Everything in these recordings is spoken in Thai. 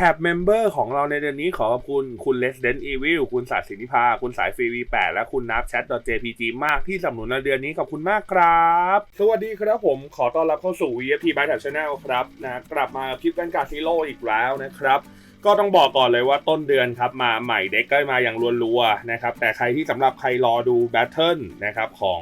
แท็บเมมเบอร์ของเราในเดือนนี้ขอขอบคุณ คุณ Resident Evil คุณศาสินิพา คุณสายฟรี V8 และคุณนับ Chat.jpg มากที่สนับสนุนในเดือนนี้ขอบคุณมากครับ สวัสดีครับผมขอต้อนรับเข้าสู่ VFT by Tab Channel ครับนะกลับมาคลิปกันกาซีโร่อีกแล้วนะครับก็ต้องบอกก่อนเลยว่าต้นเดือนครับมาใหม่เด็กก็มาอย่างรัวๆนะครับแต่ใครที่สำหรับใครรอดูแบทเทิลนะครับของ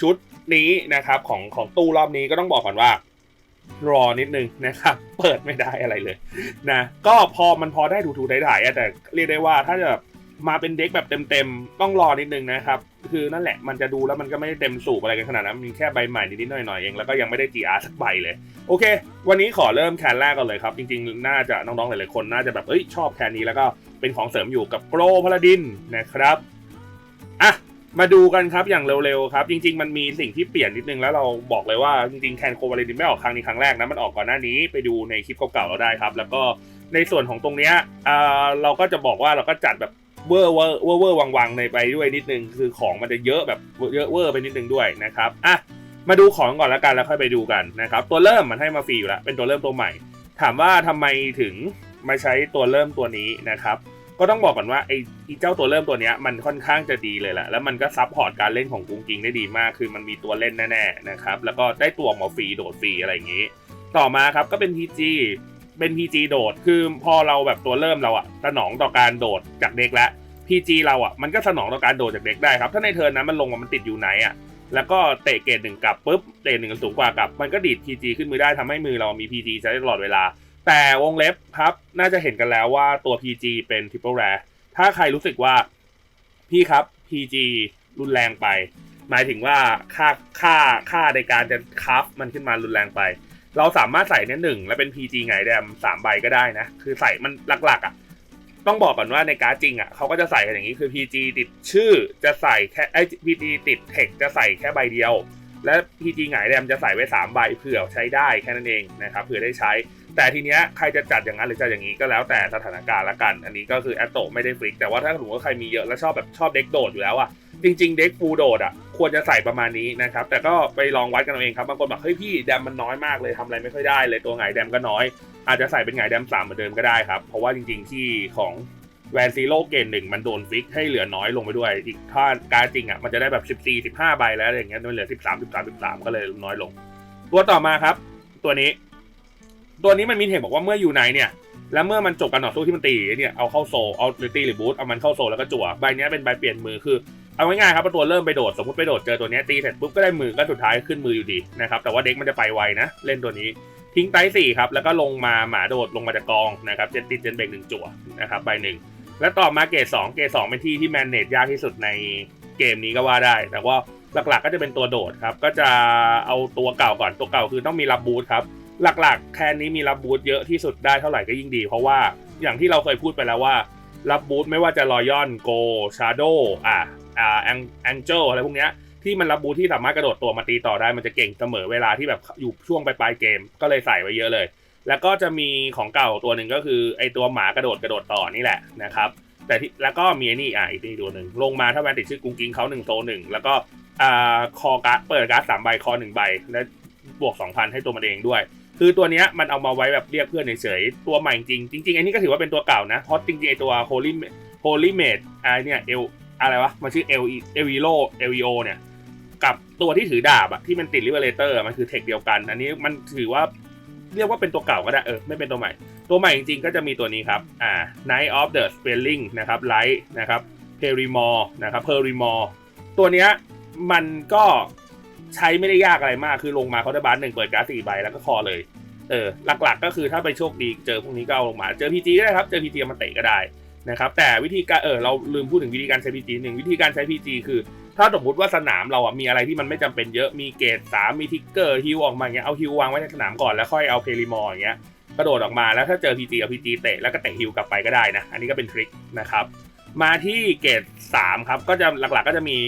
ชุดนี้นะครับของของตู้รอบนี้ก็ต้องบอกก่อนว่า รอนิดนึงนะครับ เปิดไม่ได้อะไรเลยนะก็พอมันพอได้ถูๆถ่ายๆแต่เรียกได้ว่าถ้าจะมาเป็นเด็กแบบเต็มๆ ต้องรอนิดนึงนะครับ คือนั่นแหละมันจะดูแล้วมันก็ไม่ได้เต็มสูบอะไรกันขนาดนั้นมีแค่ใบใหม่นิดๆหน่อยๆเองแล้วก็ยังไม่ได้ GR สักใบเลย โอเค วันนี้ขอเริ่มแคนแรกก่อนเลยครับ จริงๆ น่าจะน้องๆหลายๆคนน่าจะแบบเอ้ยชอบแคนนี้แล้วก็เป็นของเสริมอยู่กับโกลพาลาดินนะครับอะ มาดูกันครับอย่างเร็วๆครับ จริง ๆ มันมีสิ่งที่เปลี่ยนนิดนึงแล้วเราบอกเลยว่าจริงๆแคนโคพาลตินไม่ออกครั้งนี้ครั้งแรกนะมันออกก่อนหน้านี้ไปดูในคลิปเก่าๆเราได้ครับ แล้วก็ในส่วนของตรงเนี้ยอ่าเราก็จะบอกว่าเราก็จัดแบบเวอร์เวอร์เวอร์เวอร์วังๆในไปด้วยนิดนึง คือของมันจะเยอะแบบเยอะเวอร์ไปนิดนึงด้วยนะครับอะมาดูของก่อนแล้วกันแล้วค่อยไปดูกันนะครับตัวเริ่มมันให้มาฟรีอยู่แล้วเป็นตัวเริ่มตัวใหม่ ถามว่าทำไมถึงมาใช้ตัวเริ่มตัวนี้นะครับ ก็ต้องบอกก่อนว่าไอ้เจ้าตัวเริ่มตัวเนี้ยมันค่อนข้างจะดีเลยแหละแล้วมันก็ซับพอร์ตการเล่นของกุ้งกิงได้ดีมาก คือมันมีตัวเล่นแน่ๆนะครับแล้วก็ได้ตัวออกมาฟรีโดดฟรีอะไรอย่างนี้ ต่อมาครับก็เป็น PG เป็น PG โดดคือพอเราแบบตัวเริ่มเราอะสนองต่อการโดดจากเด็กแล้ว PG เราอะมันก็สนองต่อการโดดจากเด็กได้ครับ ถ้าในเทิร์นนั้นมันลงมามันติดอยู่ไหนอะแล้วก็เตะเกรดหนึ่งกลับปุ๊บเตะหนึ่งสูงกว่ากลับ มันก็ดีด PG ขึ้นมือได้ทำให้มือเรามี PG ใช้ตลอดเวลา แต่วงเล็บครับน่าจะเห็นกันแล้วว่าตัว PG เป็น triple rare ถ้าใครรู้สึกว่าพี่ครับ PG รุนแรงไป หมายถึงว่าค่าค่าค่าในการจะคัฟมันขึ้นมารุนแรงไป เราสามารถใส่เนี่ยหนึ่งแล้วเป็น PG ไงแดมสามใบก็ได้นะ คือใส่มันหลักๆอะต้องบอกก่อนว่าในการ์ดจริงอะเขาก็จะใส่กันอย่างนี้คือ PG ติดชื่อจะใส่แค่ไอ้ PG ติดเทคจะใส่แค่ใบเดียว และ PG หงายแรมจะใส่ไว้3ใบเผื่อใช้ได้แค่นั้นเองนะครับเผื่อได้ใช้ แต่ทีเนี้ยใครจะจัดอย่างนั้นหรือจะอย่างนี้ก็แล้วแต่สถานการณ์ละกัน อันนี้ก็คือแอตโตไม่ได้ฟลิกแต่ว่าถ้าสมมติว่าใครมีเยอะแล้วชอบแบบชอบเด็กโดดอยู่แล้วอะจริง ๆ เด็กฟูโดดอะควรจะใส่ประมาณนี้นะครับ แต่ก็ไปลองวัดกันเอาเองครับบางคนบอกเฮ้ยพี่แดมมันน้อยมากเลยทำอะไรไม่ค่อยได้เลยตัวหงแดมก็น้อย อาจจะใส่เป็นหงแดมสามเหมือนเดิมก็ได้ครับเพราะว่าจริง ๆที่ของแวนซีโร่เกณฑ์หนึ่งมันโดนฟิกให้เหลือน้อยลงไปด้วย อีกถ้าการจริงอะมันจะได้แบบ 14 15 ใบแล้วอะไรอย่างเงี้ยมันเหลือ 13 13 13 ก็เลยน้อยลง ตัวต่อมาครับ ตัวนี้ ตัวนี้มันมีเทคบอกว่าเมื่ออยู่ในเนี่ย แล้วเมื่อมันจบการต่อสู้ที่มันตีเนี่ยเอาเข้าโซลเอาหรือตีหรือบูทเอามันเข้าโซลแล้วก็จั่วใบเนี้ยเป็นใบเปลี่ยนมือคือเอาง่ายๆครับตัวเริ่มไปโดดสมมติไปโดดเจอตัวเนี้ยตีเสร็จปุ๊บก็ได้มือก็สุดท้ายขึ้นมืออยู่ดีนะครับแต่ว่าเด็กมันจะไปไวนะ เล่นตัวนี้ทิ้งไตสี่ครับแล้วก็ลงมาหมาโดดลงมาจากกองนะครับเจนติดเจนเบรกหนึ่งจั่วนะครับใบหนึ่งแล้วต่อมาเกรดสองเกรดสองเป็นที่ที่แมนเนจยากที่สุดในเกมนี้ก็ว่าได้ แต่ว่าหลักๆก็จะเป็นตัวโดดครับก็จะเอาตัวเก่าก่อนตัวเก่าคือต้องมีรับบูทครับ หลักๆ แคนนี้มีรับบูทเยอะที่สุดได้เท่าไหร่ก็ยิ่งดี เพราะว่าอย่างที่เราเคยพูดไปแล้วว่า รับบูทไม่ว่าจะรอยอนโกชาโดอ่าอ่าแองแองเจลอะไรพวกเนี้ยที่มันรับบูทที่สามารถกระโดดตัวมาตีต่อได้มันจะเก่งเสมอเวลาที่แบบอยู่ช่วงปลายๆเกม ก็เลยใส่ไว้เยอะเลย แล้วก็จะมีของเก่าตัวหนึ่งก็คือไอตัวหมากระโดดกระโดดต่อนี่แหละนะครับแต่ที่แล้วก็มีนี่อะอีกตัวหนึ่งลงมาถ้าแวนติดชื่อกุ้งกิ้งเขาหนึ่งโซหนึ่งแล้วก็อ่าคอการ์ดเปิดการ์ดสามใบคอหนึ่งใบและบวกสองพันให้ตัวมันเองด้วย คือตัวเนี้ยมันเอามาไว้แบบเรียกเพื่อนเฉยๆตัวใหม่จริงจริงๆอันนี้ก็ถือว่าเป็นตัวเก่านะ เพราะจริงๆไอตัว Holy Holy Mate อ่าเนี่ยเอลอะไรวะ มันชื่อเอลเอลวีโลเอลีโอเนี่ย กับตัวที่ถือดาบอะที่มันติดริเวเลเตอร์มันคือเทคเดียวกัน อันนี้มันถือว่าเรียกว่าเป็นตัวเก่าก็ได้เออไม่เป็นตัวใหม่ ตัวใหม่จริงๆก็จะมีตัวนี้ครับอ่า Night of the Spelling นะครับ Light นะครับ p e r i m o r นะครับ p e r i m o r ตัวเนี้ยมันก็ใช้ไม่ได้ยากอะไรมากคือลงมาเขาได้บาร์หนึ่งเปิดการ์ดสี่ใบแล้วก็คอเลย เออหลักๆ ก็คือถ้าไปโชคดีเจอพวกนี้ก็เอาลงมา เจอพีจีก็ได้ครับ เจอพีจีมาเตะก็ได้นะครับแต่วิธีการเออเราลืมพูดถึงวิธีการใช้พีจีหนึ่งวิธีการใช้พีจีคือ ถ้าสมมติว่าสนามเราอะมีอะไรที่มันไม่จำเป็นเยอะมีเกตสามมีทิกเกอร์ฮิวออกมาเงี้ยเอาฮิววางไว้ในสนามก่อนแล้วค่อยเอาเพลิมอร์อย่างเงี้ยกระโดดออกมาแล้วถ้าเจอพีจีเอาพีจีเตะแล้วก็เตะฮิวกลับไปก็ได้นะอันนี้ก็เป็นทริคนะครับมาที่เกตสามครับก็จะหลักๆก็จะมี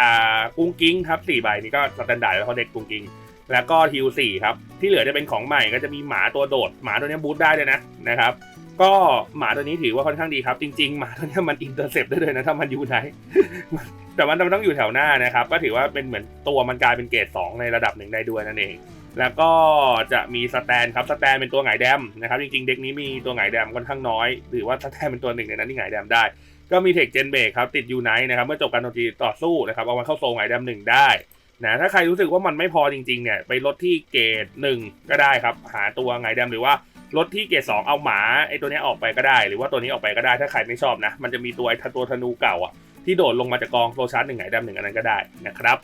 อ่ากุ้งกิ้งครับสี่ใบนี่ก็สแตนดาร์ดแล้วเขาเด็กกุ้งกิ้ง แล้วก็ฮิวสี่ครับ ที่เหลือจะเป็นของใหม่ก็จะมีหมาตัวโดด หมาตัวนี้บูทได้เลยนะนะครับก็หมาตัวนี้ถือว่าค่อนข้างดีครับ จริง ๆ หมาตัวนี้มันอินเตอร์เซปได้เลยนะถ้ามันอยู่ไหนแต่มันต้องอยู่แถวหน้านะครับ ก็ถือว่าเป็นเหมือนตัวมันกลายเป็นเกรด2ในระดับหนึ่งได้ด้วยนั่นเอง แล้วก็จะมีสแตนครับสแตนเป็นตัวหงายแดมนะครับ จริง ๆ เด็กนี้มีตัวหงายแดมค่อนข้างน้อย หรือว่าสแตนเป็นตัวหนึ่งในนั้นที่หงายแดมได้ ก็มีเทคเจนเบรกครับติดยูไนท์นะครับเมื่อจบการโจมตีต่อสู้นะครับเอามาเข้าโซงหงายแดมหนึ่งได้ นะถ้าใครรู้สึกว่ามันไม่พอจริงๆเนี่ยไปลดที่เกรดหนึ่งก็ได้ครับ หาตัวหงายแดมหรือว่าลดที่เกรดสองเอาหมาไอตัวนี้ออกไปก็ได้ หรือว่าตัวนี้ออกไปก็ได้ถ้าใครไม่ชอบนะ มันจะมีตัวไอตัวธนูเก่าอะที่โดดลงมาจากกองโซชาร์จหนึ่งหงดมหนึ่งอันนั้นก็ได้นะครับ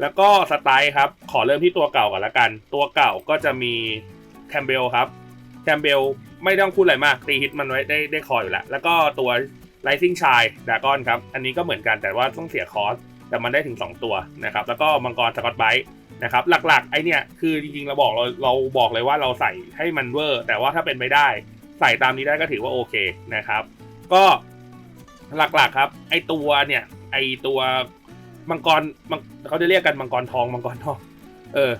แล้วก็สไตล์ครับขอเริ่มที่ตัวเก่าก่อนละกัน ตัวเก่าก็จะมีแคมเบลครับแคมเบลไม่ต้องพูดอะไรมากตีฮิตมันไว้ได้ได้คออยู่แล้วแล้วก็ตัว Rising ชายดากอนครับอันนี้ก็เหมือนกันแต่ว่าต้องเสียคอส แต่มันได้ถึง 2 ตัวนะครับ แล้วก็มังกรสกอตไบต์นะครับ หลักๆ ไอเนี่ยคือจริงๆเราบอกเราเราบอกเลยว่าเราใส่ให้มันเวอร์ แต่ว่าถ้าเป็นไปได้ ใส่ตามนี้ได้ก็ถือว่าโอเคนะครับ ก็หลักๆครับ ไอตัวเนี่ยไอตัวมังกรมังเขาจะเรียกกันมังกรทองมังกรทอง เออ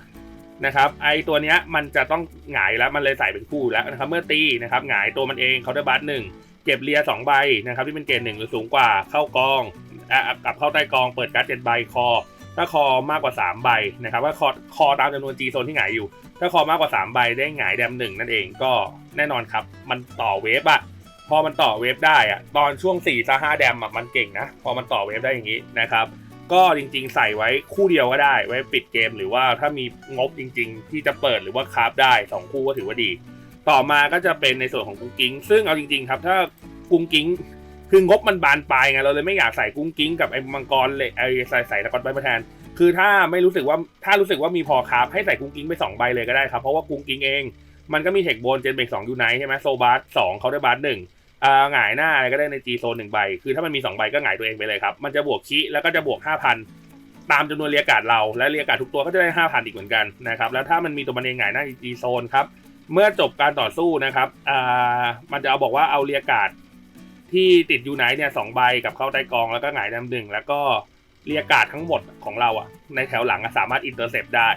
นะครับ ไอตัวเนี้ยมันจะต้องหงายแล้วมันเลยใส่เป็นคู่แล้วนะครับ เมื่อตีนะครับหงายตัวมันเองเขาได้บัตหนึ่งเก็บเลียสองใบนะครับ ที่เป็นเกรดหนึ่งหรือสูงกว่าเข้ากอง อะกลับเข้าใต้กองเปิดการ์ดเจ็ดใบคอ ถ้าคอมากกว่า 3 ใบนะครับว่าคอคอตามจำนวนจีโซนที่หงายอยู่ ถ้าคอมากกว่า 3 ใบได้หงายแดมหนึ่งนั่นเองก็แน่นอนครับ มันต่อเวฟอะพอมันต่อเวฟได้อะตอนช่วง4ี่ซห้าแดมอะมันเก่งนะ พอมันต่อเวฟได้อย่างนี้นะครับ ก็จริงๆ ใส่ไว้คู่เดียวก็ได้ไว้ปิดเกมหรือว่าถ้ามีงบจริง ๆ ที่จะเปิดหรือว่าคราฟได้ 2 คู่ก็ถือว่าดี ต่อมาก็จะเป็นในส่วนของกุ้งกิ้ง ซึ่งเอาจริงๆครับถ้ากุ้งกิ้ง คืองบมันบานปลายไงเราเลยไม่อยากใส่กุ้งกิ้งกับไอ้มังกรเลยไอ้ใส่ใส่ตะกอนใบมาแทน คือถ้าไม่รู้สึกว่าถ้ารู้สึกว่ามีพอคราฟให้ใส่กุ้งกิ้งไปสองใบเลยก็ได้ครับเพราะว่ากุ้งกิ้งเอง มันก็มีเทคโบนเจนเบกสองยูไนท์ใช่ไหมโซบาร์สองเขาได้บาร์หนึ่งอ่าหงายหน้าอะไรก็ได้ในจีโซนหนึ่งใบ คือถ้ามันมีสองใบก็หงายตัวเองไปเลยครับมันจะบวกคิแล้วก็จะบวกห้าพันตามจำนวนเรียกการ์ดเราและเรียกการ์ดทุกตัวก็จะได้ห้าพันอีกเหมือนกันนะครับแล้วถ้ามันมีตัวมันเองหงายหน้าจีโซนครับเมื่อจบการต่อสู้นะครับอ่ามันจะเอาบอกว่าเอาเรียกาด ที่ติดยูไนท์เนี่ยสองใบกับเข้าใต้กองแล้วก็หงายนำหนึ่งแล้วก็เรียกการ์ดทั้งหมดของเราอะในแถวหลังสามารถอินเตอร์เซปได้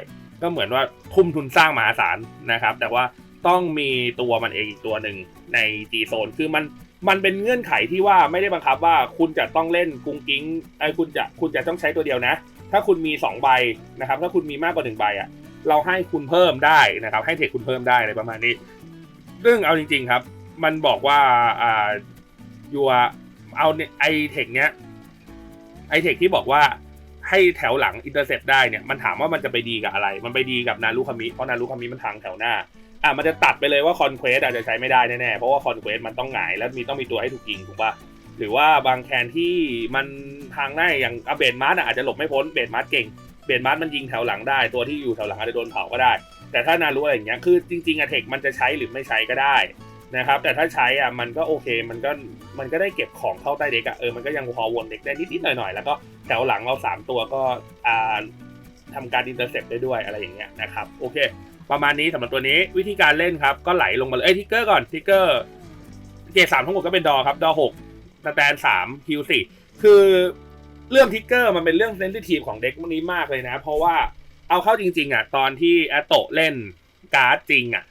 ก็เหมือนว่าทุ่มทุนสร้างมหาศาลนะครับ แต่ว่าต้องมีตัวมันเองอีกตัวหนึ่งใน G Zone คือมันมันเป็นเงื่อนไขที่ว่าไม่ได้บังคับว่าคุณจะต้องเล่นกุ้งกิ้งไอ้คุณจะคุณจะต้องใช้ตัวเดียวนะ ถ้าคุณมี 2 ใบนะครับ ถ้าคุณมีมากกว่า1ใบอะ เราให้คุณเพิ่มได้นะครับ ให้เทคคุณเพิ่มได้อะไรประมาณนี้ซึ่งเอาจริง ๆครับ มันบอกว่าอ่า ยูเอาไอเทคเนี้ยไอเทคที่บอกว่าให้แถวหลังอินเตอร์เซปได้เนี่ยมันถามว่ามันจะไปดีกับอะไร มันไปดีกับนารุคามิเพราะนารุคามิมันทางแถวหน้าอะมันจะตัดไปเลยว่าคอนเควสอาจจะใช้ไม่ได้แน่ๆเพราะว่าคอนเควสมันต้องหงายแล้วมีต้องมีตัวให้ถูกยิงถูกปะหรือว่าบางแคนที่มันทางหน้าอย่างอเบนมาร์อาจจะหลบไม่พ้นเบนมาร์เก่งเบนมาร์มันยิงแถวหลังได้ ตัวที่อยู่แถวหลังอาจจะโดนเผาก็ได้ แต่ถ้านารูอะไรอย่างเงี้ยคือจริงๆอะเทคมันจะใช้หรือไม่ใช้ก็ได้ นะครับ แต่ถ้าใช้อะมันก็โอเคมันก็มันก็ได้เก็บของเข้าใต้เด็กอะเออมันก็ยังพอวนเด็กได้นิดๆหน่อยๆ แล้วก็แถวหลังเราสามตัวก็อ่าทำการอินเตอร์เซปได้ด้วยอะไรอย่างเงี้ยนะครับโอเค ประมาณนี้สำหรับตัวนี้วิธีการเล่นครับก็ไหลลงมาเลยเอ้ยทิกเกอร์ก่อนทิกเกอร์เกรดสามทั้งหมดก็เป็นดอครับดอหกสแตนสามคิวสี่คือเรื่องทิกเกอร์มันเป็นเรื่องเซนซิทีฟของเด็กพวกนี้มากเลยนะ เพราะว่าเอาเข้าจริงๆอะตอนที่แอตโตเล่นการ์ดจริงอะ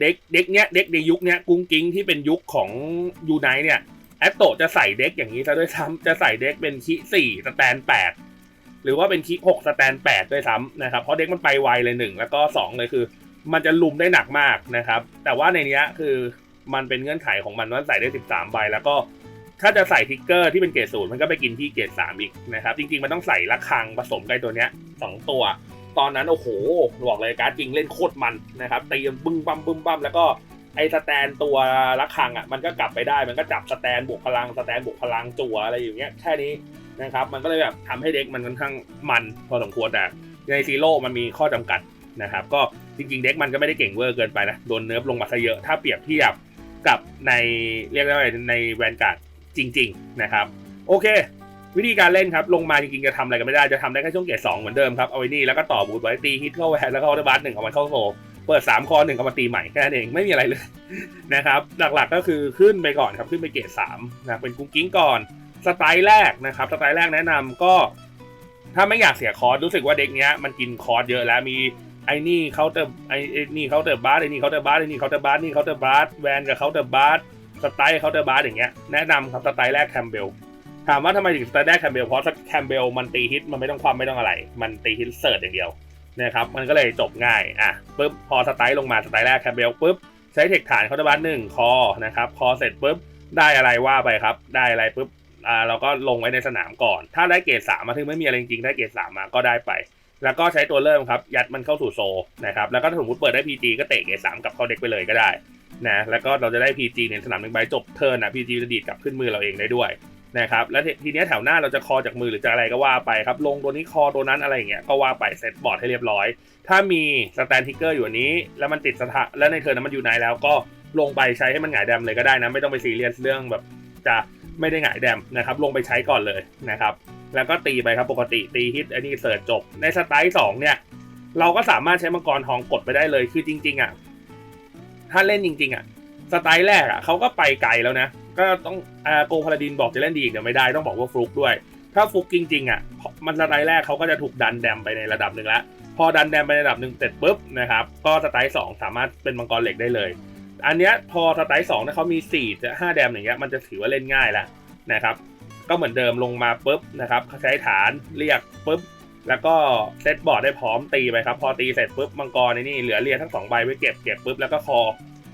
เด็กเด็กเนี้ยเด็กในยุคเนี้ยกุ้งกิ้งที่เป็นยุคของยูไนเนี่ยแอตโตจะใส่เด็กอย่างนี้ซะด้วยซ้ำจะใส่เด็กเป็นคิสี่สแตนแปดหรือว่าเป็นคิหกสแตนแปดด้วยซ้ำนะครับเพราะเด็กมันไปไวเลยหนึ่งแล้วก็สองเลยคือ มันจะลุมได้หนักมากนะครับ แต่ว่าในเนี้ยคือมันเป็นเงื่อนไขของมันว่าใส่ได้ 13ใบแล้วก็ถ้าจะใส่ทิกเกอร์ที่เป็นเกรดศูนย์มันก็ไปกินที่เกรดสามอีกนะครับ จริงๆ มันต้องใส่ละคังผสมกับตัวเนี้ยสองตัว ตอนนั้นโอ้โหบอกเลยการดจริงเล่นโคตรมันนะครับตีบึ้งบั้มบึ้มบั้มแล้วก็ไอ้สแตนตัวละคังอะมันก็กลับไปได้มันก็จับสแตนบวกพลังสแตนบวกพลังจั่วอะไรอย่างเงี้ยแค่นี้นะครับมันก็เลยแบบทำให้เด็กมันค่อนข้างมันพอสมควรแต่ในซีโร่มันมีข้อจำกัดนะครับก็จริง ๆ เด็กมันก็ไม่ได้เก่งเวอร์เกินไปนะโดนเนิร์ฟลงมาซะเยอะถ้าเปรียบเทียบกับในเรียกได้ว่าในแวนการ์ดจริง ๆ นะครับ โอเค วิธีการเล่นครับลงมาจริงๆจะทำอะไรกันไม่ได้จะทำได้แค่ช่วงเกรดสองเหมือนเดิมครับเอาไว้นี่แล้วก็ต่อบูทไว้ตีฮิตเข้าแวนแล้วก็เอาบัสหนึ่งเอามาเข้าโซเปิด 3 คอหนึ่งเอามาตีใหม่แค่นั้นเองไม่มีอะไรเลยนะครับหลักๆก็คือขึ้นไปก่อนครับขึ้นไปเกรดสามนะเป็นกุ้งกิ้งก่อนสไตล์แรกนะครับสไตล์แรกแนะนำก็ถ้าไม่อยากเสียคอร์สรู้สึกว่าเด็กเนี้ยมันกินคอร์สเยอะแล้วมีไอ้นี่เคาเตอร์ไอ้นี่เคาเตอร์บาร์ไอ้นี่เคาเตอร์บาร์ไอ้นี่เคาเตอร์บาร์นี่เคาเตอร์บาร์แวนกับเคาเตอร์บาร์สไตล์เคาเตอร์บาร์อย่างเงี้ยแนะนำครับสไตล์แรกแคมเบล ถามว่าทำไมถึงสไตล์แรกแคมเบลเพราะแคมเบลมันตีฮิตมันไม่ต้องความไม่ต้องอะไร มันตีฮิตเสิร์ชอย่างเดียวนะครับมันก็เลยจบง่ายอะปุ๊บพอสไตล์ลงมาสไตล์แรกแคมเบลปุ๊บใช้เทคฐานคอร์บัสหนึ่งคอนะครับคอเสร็จปุ๊บได้อะไรว่าไปครับ ได้อะไรปุ๊บอ่าเราก็ลงไว้ในสนามก่อน ถ้าได้เกรดสามมาถึงไม่มีอะไรจริงได้เกรดสามมาก็ได้ไป แล้วก็ใช้ตัวเริ่มครับ ยัดมันเข้าสู่โซนะครับแล้วก็สมมติเปิดได้ PG ก็เตะเกรดสามกับเข้าเด็กไปเลยก็ได้นะแล้วก็เราจะได้ PG ในสนามหนึ่งใบจบเทิร์นอะ PG จะดีดกลับขึ้นมือเราเองได้ด้วย นะครับแล้วทีเนี้ยแถวหน้าเราจะคอจากมือหรือจะอะไรก็ว่าไปครับ ลงตัวนี้คอตัวนั้นอะไรอย่างเงี้ยก็ว่าไปเซตบอร์ดให้เรียบร้อย ถ้ามีสแตนทิกเกอร์อยู่อันนี้ แล้วมันติดสถาแล้วในเทิร์นนั้นมันอยู่ในแล้วก็ลงไปใช้ให้มันหงายแดมเลยก็ได้นะ ไม่ต้องไปซีเรียสเรื่องแบบจะไม่ได้หงายแดมนะครับลงไปใช้ก่อนเลยนะครับแล้วก็ตีไปครับปกติตีฮิตอันนี้เสิร์ชจบ ในสไตล์สองเนี่ยเราก็สามารถใช้มังกรทองกดไปได้เลยคือจริง ๆอะถ้าเล่นจริง ๆอะสไตล์แรกอะเขาก็ไปไกลแล้วนะ ก็ต้องอ่าโกพาลาดินบอกจะเล่นดีอีกเดี๋ยวไม่ได้ต้องบอกว่าฟลุกด้วย ถ้าฟลุกจริงๆอะมันสไตล์แรกเขาก็จะถูกดันแดมไปในระดับหนึ่งล้วพอดันแดมไปในระดับหนึ่งเสร็จปุ๊บนะครับก็สไตล์สองสามารถเป็นมังกรเหล็กได้เลย อันเนี้ยพอสไตล์สองนี่เขามี4ี่จะห้าแดมอย่างเงี้ยมันจะถือว่าเล่นง่ายแล้วนะครับก็เหมือนเดิมลงมาปุ๊บนะครับใช้ฐานเรียกปุ๊บแล้วก็เซตบอร์ดได้พร้อมตีไปครับ พอตีเสร็จปุ๊บมังกรในนี่เหลือเรียทั้งสองใบไว้เก็บเก็บปุ๊บแล้วก็คอ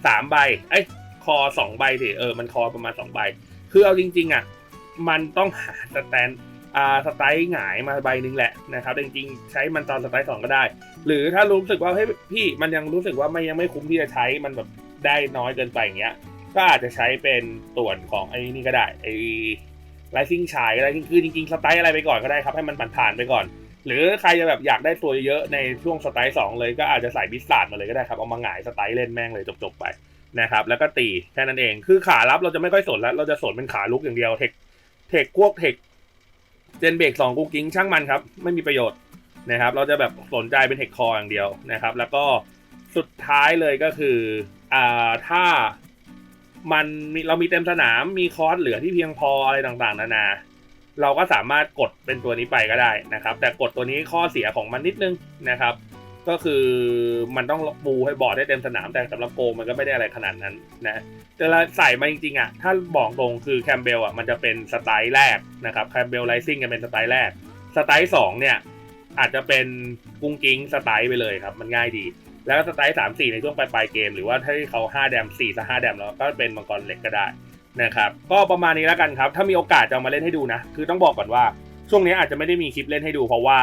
สามใบเอ้ย คอสองใบสิเออมันคอประมาณสองใบ คือเอาจริงๆอะมันต้องหาสแตนอ่าสไตล์หงายมาใบหนึ่งแหละนะครับจริงๆ ใช้มันตอนสไตล์สองก็ได้ หรือถ้ารู้สึกว่าเฮ้ยพี่มันยังรู้สึกว่าไม่ยังไม่คุ้มที่จะใช้มันแบบได้น้อยเกินไปอย่างเงี้ย ก็อาจจะใช้เป็นส่วนของไอ้นี่ก็ได้ไอ้ไลซิ่งชายก็ได้คือจริงๆสไตล์อะไรไปก่อนก็ได้ครับให้มันผ่านๆไปก่อน หรือใครจะแบบอยากได้ตัวเยอะในช่วงสไตล์สองเลยก็อาจจะใส่บิสซาร์ดมาเลยก็ได้ครับเอามาหงายสไตล์เล่นแม่งเลยจบๆไป นะครับ แล้วก็ตีแค่นั้นเอง คือขารับเราจะไม่ค่อยสนแล้ว เราจะสนเป็นขาลุกอย่างเดียวเทคเทคพวกเทคเจนเบรกสองกูกิ้งช่างมันครับ ไม่มีประโยชน์นะครับ เราจะแบบสนใจเป็นเทคคออย่างเดียวนะครับ แล้วก็สุดท้ายเลยก็คืออ่าถ้ามันมเรามีเต็มสนามมีคอร์สเหลือที่เพียงพออะไรต่างๆ นานา เราก็สามารถกดเป็นตัวนี้ไปก็ได้นะครับ แต่กดตัวนี้ข้อเสียของมันนิดนึงนะครับ ก็คือมันต้องปูให้บอร์ดได้เต็มสนามแต่สำหรับโกมันก็ไม่ได้อะไรขนาดนั้นนะแต่ละใส่มาจริงๆอะถ้าบอกตรงคือแคมเบลอะมันจะเป็นสไตล์แรกนะครับแคมเบลไลซิ่งจะเป็นสไตล์แรก สไตล์สองเนี่ยอาจจะเป็นกุ้งกิ้งสไตล์ไปเลยครับ มันง่ายดี แล้วก็สไตล์สามสี่ในช่วงปลายๆเกม หรือว่าถ้าเขาห้าแดมสี่สักห้าแดมแล้วก็เป็นมังกรเหล็กก็ได้นะครับก็ประมาณนี้แล้วกันครับ ถ้ามีโอกาสจะมาเล่นให้ดูนะ คือต้องบอกก่อนว่า ช่วงนี้อาจจะไม่ได้มีคลิปเล่นให้ดู เพราะว่า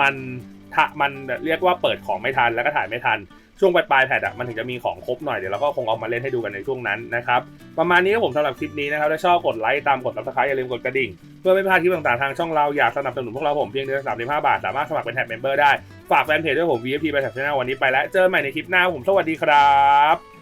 มัน ถ้ามันเรียกว่าเปิดของไม่ทันแล้วก็ถ่ายไม่ทัน ช่วงปลายๆแพทอะมันถึงจะมีของครบหน่อยเดี๋ยวเราก็คงเอามาเล่นให้ดูกันในช่วงนั้นนะครับประมาณนี้ครับผมสำหรับคลิปนี้นะครับถ้าชอบกดไลค์ตามกดซับสไครต์อย่าลืมกดกระดิ่ง เพื่อไม่พลาดคลิปต่างๆทางช่องเราอยากสนับสนุนพวกเราผมเพียงเดือนสามสิบห้าบาท สามารถสมัครเป็นแท็บเมมเบอร์ได้ฝากแฟนเพจด้วยผม VIP ไปแท็บชแนลวันนี้ไปแล้วเจอกันใหม่ในคลิปหน้าผมสวัสดีครับ